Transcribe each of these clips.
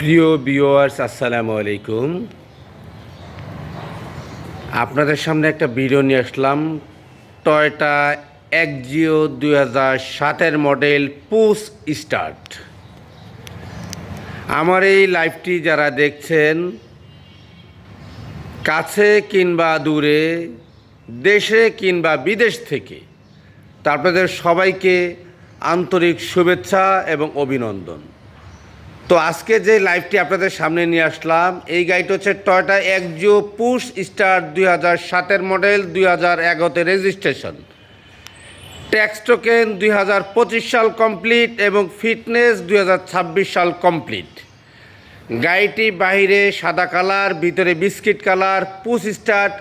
প্রিয় বিওয়ার্স আসসালামু আলাইকুম। আপনাদের সামনে একটা ভিডিও নিয়ে আসলাম। টয়টা একজিও দুই হাজার সাতের মডেল পুস স্টার্ট। আমার এই লাইভটি যারা দেখছেন, কাছে কিংবা দূরে, দেশে কিংবা বিদেশ থেকে তা আপনাদের সবাইকে আন্তরিক শুভেচ্ছা এবং অভিনন্দন। তো আজকে যে লাইভটি আপনাদের সামনে নিয়ে আসলাম, এই গাড়িটি হচ্ছে টয়টা একজো পুশ স্টার দুই হাজার সাতের মডেল দুই হাজার এগারোতে রেজিস্ট্রেশন ট্যাক্স টোকেন দুই হাজার পঁচিশ সাল কমপ্লিট এবং ফিটনেস দুই হাজার ছাব্বিশ সাল কমপ্লিট গাড়িটি বাইরে সাদা কালার ভিতরে biscuit colour push start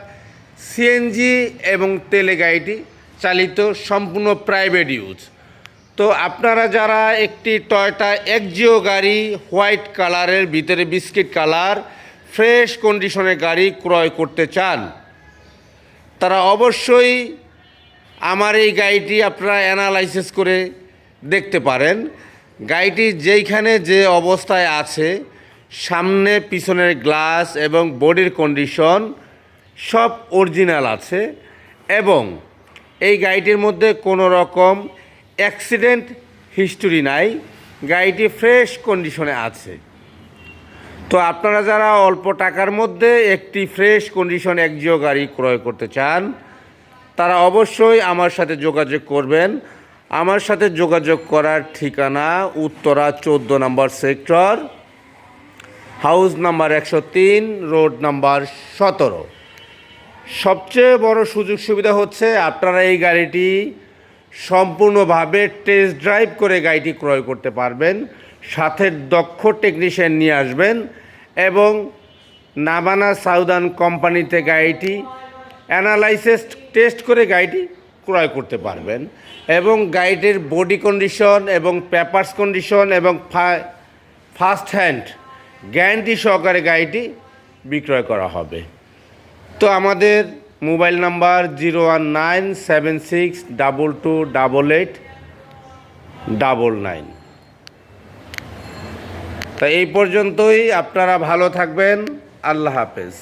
CNG এবং তেলে গাড়িটি চালিত সম্পূর্ণ প্রাইভেট ইউজ তো আপনারা যারা একটি টয়টা একজিও গাড়ি হোয়াইট কালারের, ভিতরে বিস্কিট কালার, ফ্রেশ কন্ডিশনের গাড়ি ক্রয় করতে চান, তারা অবশ্যই আমার এই গাড়িটি আপনারা অ্যানালাইসিস করে দেখতে পারেন। গাড়িটি যেইখানে যে অবস্থায় আছে, সামনে পিছনের গ্লাস এবং বডির কন্ডিশন সব অরিজিনাল আছে এবং এই গাড়িটির মধ্যে কোনো রকম অ্যাক্সিডেন্ট হিস্টোরি নাই, গাড়িটি ফ্রেশ কন্ডিশনে আছে। তো আপনারা যারা অল্প টাকার মধ্যে একটি ফ্রেশ কন্ডিশন একজিও গাড়ি ক্রয় করতে চান, তারা অবশ্যই আমার সাথে যোগাযোগ করবেন। আমার সাথে যোগাযোগ করার ঠিকানা উত্তরা চোদ্দ নম্বর সেক্টর, হাউস নাম্বার একশো তিন, রোড নাম্বার সতেরো। সবচেয়ে বড় সুযোগ সুবিধা হচ্ছে আপনারা এই গাড়িটি সম্পূর্ণভাবে টেস্ট ড্রাইভ করে গাড়িটি ক্রয় করতে পারবেন, সাথে দক্ষ টেকনিশিয়ান নিয়ে আসবেন এবং নাবানা সাউদান কোম্পানিতে গাড়িটি অ্যানালাইসিস টেস্ট করে গাড়িটি ক্রয় করতে পারবেন এবং গাড়িটির বডি কন্ডিশন এবং পেপার্স কন্ডিশন এবং ফার্স্ট হ্যান্ড গ্যারান্টি সহকারে গাড়িটি বিক্রয় করা হবে। তো আমাদের mobile number zero one nine seven six double two double eight double nine. তা এই পর্যন্তই, আপনারা ভালো থাকবেন। আল্লাহ হাফেজ।